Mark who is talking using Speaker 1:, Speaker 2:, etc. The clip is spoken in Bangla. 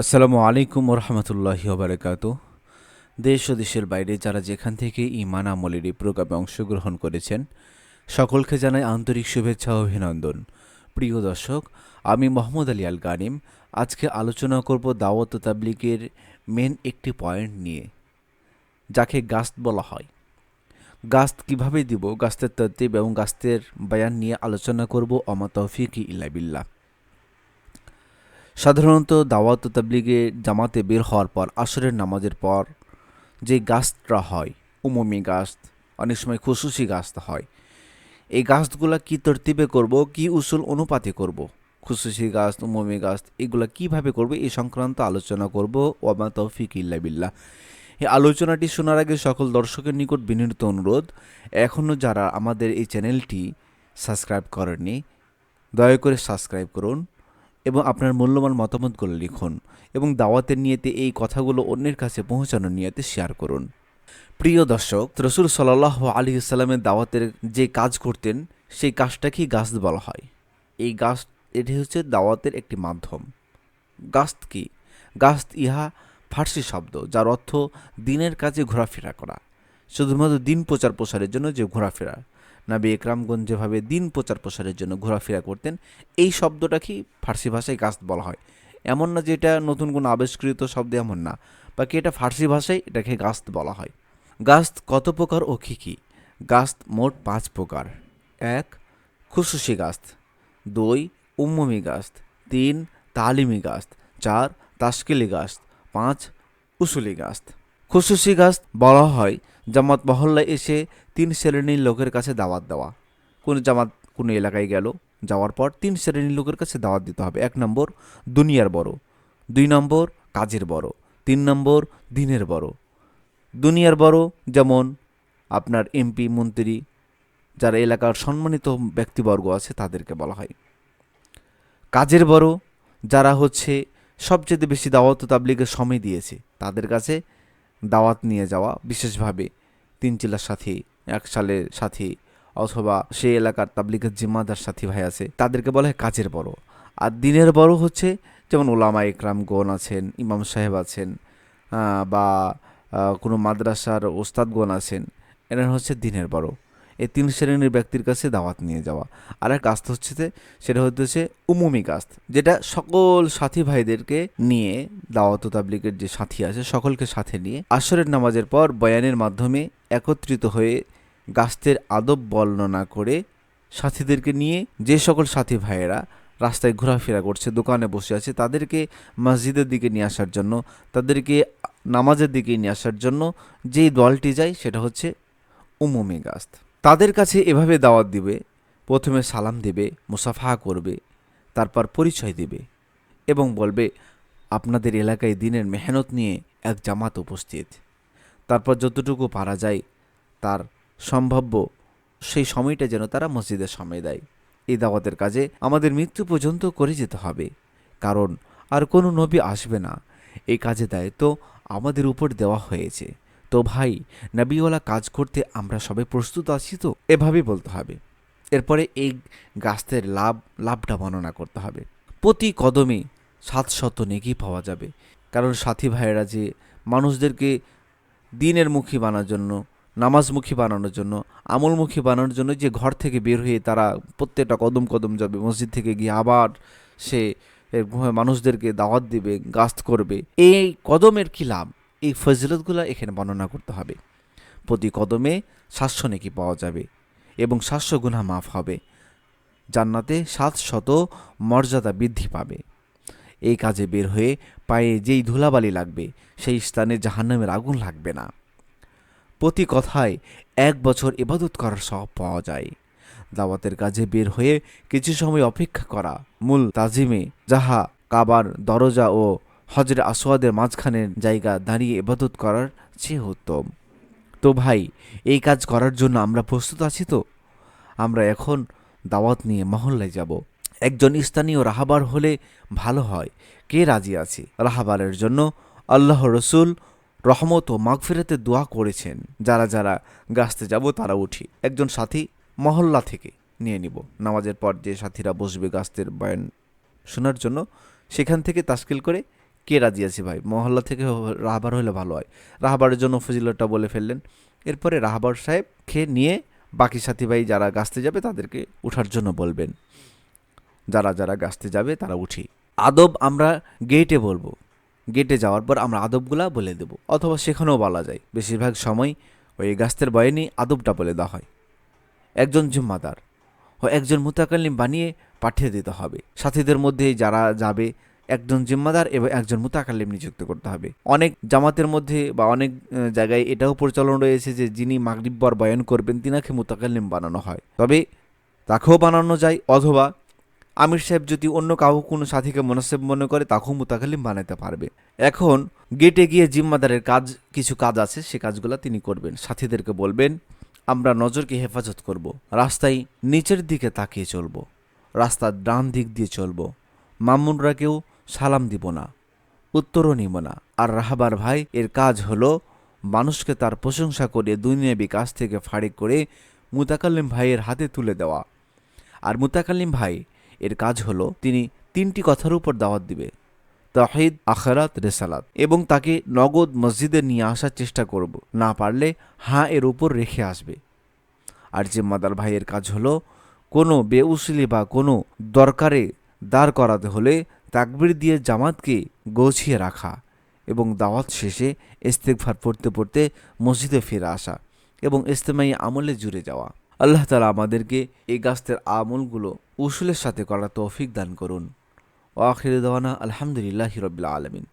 Speaker 1: আসসালামু আলাইকুম রহমতুল্লাহি ওবরাকাত। দেশ ও দেশের বাইরে যারা যেখান থেকে ইমান আমলের এই প্রোগ্রামে অংশগ্রহণ করেছেন, সকলকে জানাই আন্তরিক শুভেচ্ছা ও অভিনন্দন। প্রিয় দর্শক, আমি মোহাম্মদ আলী আল গানিম আজকে আলোচনা করব দাওয়াত তাবলিগের মেন একটি পয়েন্ট নিয়ে, যাকে গাস্ত বলা হয়। গাস্ত কীভাবে দিব, গাস্তের তত্ত্ব এবং গাস্তের বায়ান নিয়ে আলোচনা করব, অমা তৌফিক ইল্লা বিল্লাহ। সাধারণত দাওয়াত তাবলিগে জামাতে বের হওয়ার পর, আসরের নামাজের পর যে গাছটা হয়, উমমি গাছ, অনেক সময় খুশুসি গাছ হয়, এই গাছগুলা কি তরতিবে করব, কি উসুল অনুপাতে করব? খুশুসি গাছ, উমমি গাছ, এগুলা কীভাবে করব? এই সংক্রান্ত আলোচনা করব। ওমা তৌফিক ইল্লা বিল্লাহ। এই আলোচনাটি শোনার আগে সকল দর্শকের নিকট বিনীত অনুরোধ এখনও যারা আমাদের এই চ্যানেলটি সাবস্ক্রাইব করেননি, দয়া করে সাবস্ক্রাইব করুন। এবং আপনার মূল্যবান মতামতগুলো লিখুন এবং দাওয়াতের নিয়েতে এই কথাগুলো অন্যের কাছে পৌঁছানোর নিয়েতে শেয়ার করুন। প্রিয় দর্শক, রসুল সাল্লাহ আলী ইসলামের দাওয়াতের যে কাজ করতেন, সেই কাজটাকেই গাছ বলা হয়। এই গাছ, এটি হচ্ছে দাওয়াতের একটি মাধ্যম। গাস্ত কি? গাস্ত ইহা ফার্সি শব্দ, যার অর্থ দিনের কাজে ঘোরাফেরা করা। শুধুমাত্র দিন প্রচার প্রসারের জন্য যে ঘোরাফেরা। নাবি একরামগঞ্জ যেভাবে দিন প্রচার প্রসারের জন্য ঘোরাফেরা করতেন, এই শব্দটাকেই ফার্সি ভাষায় গাস্ত বলা হয়? এমন না যে এটা নতুন কোনো আবিষ্কৃত শব্দ এমন না, বাকি এটা ফার্সি ভাষায় এটাকে গাস্ত বলা হয়। গাস্ত কত প্রকার ও কী কী? গাস্ত মোট পাঁচ প্রকার। এক খুশুসি গাস্ত। দুই, উম্মমি গাস্ত। তিন, তালিমি গাস্ত। চার তাস্কিলি গাস্ত। পাঁচ, উসুলি গাস্ত। খুশুসি গাছ বলা হয়। জামাত মহল্লায় এসে তিন শ্রেণির লোকের কাছে দাওয়াত দেওয়া। কোন জামাত কোনো এলাকায় গেল, যাওয়ার পর তিন শ্রেণির লোকের কাছে দাওয়াত দিতে হবে। এক নম্বর, দুনিয়ার বড়। দুই নম্বর, কাজের বড়। তিন নম্বর, দিনের বড়। দুনিয়ার বড় যেমন আপনার এমপি, মন্ত্রী, যারা এলাকার সম্মানিত ব্যক্তিবর্গ আছে তাদেরকে বলা হয়। কাজের বড়, যারা হচ্ছে সবচেয়ে বেশি দাওয়াত তাবলিগের সময় দিয়েছে, তাদের কাছে দাওয়াত নিয়ে যাওয়া, বিশেষভাবে তিন চিলার সাথী, এক সালের সাথী অথবা সেই এলাকার তাবলিগের জিম্মাদার সাথী ভাই আছে, তাদেরকে বলা হয় কাজের বড়। আর দিনের বড় হচ্ছে যেমন ওলামা ইকরাম গণ আছেন, ইমাম সাহেব আছেন বা কোনো মাদ্রাসার ওস্তাদগণ আছেন এরা হচ্ছে দিনের বড়। এই তিন শ্রেণির ব্যক্তির কাছে দাওয়াত নিয়ে যাওয়া। আর এক কাস্ত হচ্ছে সেটা হচ্ছে উমুমি কাস্ত, যেটা সকল সাথী ভাইদেরকে নিয়ে দাওয়াত ও তাবলিগের যে সাথী আছে, সকলকে সাথে নিয়ে আসরের নামাজের পর বয়ানের মাধ্যমে একত্রিত হয়ে গাস্তের আদব বর্ণনা করে সাথীদেরকে নিয়ে যে সকল সাথী ভাইয়েরা রাস্তায় ঘোরাফেরা করছে, দোকানে বসে আছে, তাদেরকে মসজিদের দিকে নিয়ে আসার জন্য, তাদেরকে নামাজের দিকে নিয়ে আসার জন্য যেই দলটি যায়, সেটা হচ্ছে উমুমি গাস্ত তাদের কাছে এভাবে দাওয়াত দিবে, প্রথমে সালাম দেবে, মুসাফা করবে, তারপর পরিচয় দেবে এবং বলবে, আপনাদের এলাকায় দিনের মেহনত নিয়ে এক জামাত উপস্থিত। তারপর যতটুকু পারা যায়, তার সম্ভাব্য সেই সময়টা যেন তারা মসজিদের সময় দেয়। এই দাওয়াতের কাজে আমাদের মৃত্যু পর্যন্ত করে যেতে হবে। কারণ আর কোনো নবী আসবে না। এই কাজে দায়িত্ব আমাদের উপর দেওয়া হয়েছে। তো ভাই, নবীওয়ালা কাজ করতে আমরা সবে প্রস্তুত আছি তো? এভাবে বলতে হবে। এরপরে এই গাছের লাভ, লাভটা বর্ণনা করতে হবে। প্রতি কদমে সাতশত নেকি পাওয়া যাবে। কারণ সাথী ভাইয়েরা যে মানুষদেরকে দিনের মুখী বানানোর জন্য নামাজমুখী বানানোর জন্য আমলমুখী বানানোর জন্য যে ঘর থেকে বের হয়ে তারা প্রত্যেকটা কদম কদম যাবে, মসজিদ থেকে গিয়ে আবার সে মানুষদেরকে দাওয়াত দিবে গাস্ত করবে, এই কদমের কী লাভ? এই ফজিলতগুলো এখানে বর্ণনা করতে হবে। প্রতি কদমে সাতশো নেকি পাওয়া যাবে এবং সাতশো গুণা মাফ হবে। জান্নাতে সাত শত মর্যাদা বৃদ্ধি পাবে। এই কাজে বের হয়ে পায়ে যেই ধুলাবালি লাগবে, সেই স্থানে জাহান্নামের আগুন লাগবে না। প্রতি কথায় এক বছর ইবাদত করার সব পাওয়া যায়। দাওয়াতের কাজে বের হয়ে কিছু সময় অপেক্ষা করা মূল তাজিমে, যাহা কাবার দরজা ও হজরে আসোয়াদের মাঝখানের জায়গা দাঁড়িয়ে এবাদত করার চেয়ে উত্তম। তো ভাই, এই কাজ করার জন্য আমরা প্রস্তুত আছি তো? আমরা এখন দাওয়াত নিয়ে মহল্লায় যাব। একজন স্থানীয় রাহাবার হলে ভালো হয়। কে রাজি আছে? রাহাবারের জন্য আল্লাহ রসুল রহমত ও মাগফিরাতে দোয়া করেছেন। যারা যারা গাছতে যাব তারা উঠি। একজন সাথী মহল্লা থেকে নিয়ে নিব। নামাজের পর যে সাথীরা বসবে গাছতের বয়ান শোনার জন্য সেখান থেকে তাস্কিল করে কে রাজি আছে ভাই? মহল্লা থেকে রাহাবার হলে ভালো হয়। রাহবারের জন্য ফজিলতটা বলে ফেললেন। এরপরে রাহাবার সাহেব খেয়ে নিয়ে বাকি সাথী ভাই যারা গাছতে যাবে তাদেরকে উঠার জন্য বলবেন। যারা যারা গাছতে যাবে তারা উঠি। আদব আমরা গেটে বলব। গেটে যাওয়ার পর আমরা আদবগুলা বলে দেব। অথবা সেখানেও বলা যায়। বেশিরভাগ সময় ওই গাছতের বয়ানি আদবটা বলে দেওয়া হয়। একজন জিম্মাদার। ও একজন মুতাকাল্লিম বানিয়ে পাঠিয়ে দিতে হবে। সাথীদের মধ্যে যারা যাবে একজন জিম্মাদার এবং একজন মুতাকাল্লিম নিযুক্ত করতে হবে। অনেক জামাতের মধ্যে বা অনেক জায়গায় এটাও প্রচলন রয়েছে যে যিনি মাগরিব্বর বয়ান করবেন, তিনাকে মুতাকাল্লিম বানানো হয়। তবে তাকেও বানানো যায়, অথবা আমির সাহেব যদি অন্য কাউ কোনো সাথীকে মনসেব মনে করে, তাকেও মুতাকাল্লিম বানাতে পারবে। এখন গেটে গিয়ে জিম্মাদারের কাজ, কিছু কাজ আছে, সে কাজগুলো তিনি করবেন। সাথীদেরকে বলবেন, আমরা নজরকে হেফাজত করব, রাস্তায় নিচের দিকে তাকিয়ে চলব, রাস্তার ডান দিক দিয়ে চলব। মামুনরাকেও সালাম দিব না, উত্তরও নিব না। আর রাহাবার ভাই, এর কাজ হলো মানুষকে তার প্রশংসা করে দুনিয়াবি কাজ থেকে ফাড়ি করে মুতাকাল্লিম ভাইয়ের হাতে তুলে দেওয়া। আর মুতাকাল্লিম ভাই, এর কাজ হলো তিনি তিনটি কথার উপর দাওয়াত দিবে তাহিদ আখারাত, রেসালাত। এবং তাকে নগদ মসজিদে নিয়ে আসার চেষ্টা করব, না পারলে হাঁ এর উপর রেখে আসবে। আর জিম্মাদার ভাইয়ের কাজ হলো কোনো বেউসলি বা কোনো দরকারে দাঁড় করাতে হলে তাকবির দিয়ে জামাতকে গছিয়ে রাখা এবং দাওয়াত শেষে ইস্তেকভার পড়তে পড়তে মসজিদে ফিরে আসা এবং ইস্তেমাই আমলে জুড়ে যাওয়া। আল্লাহ তালা আমাদেরকে এই গাছের আমলগুলো উসুলের সাথে করার তৌফিক দান করুন। ও আখির দেওয়ানা আলহামদুলিল্লাহ হিরবিল্লা আলমিন।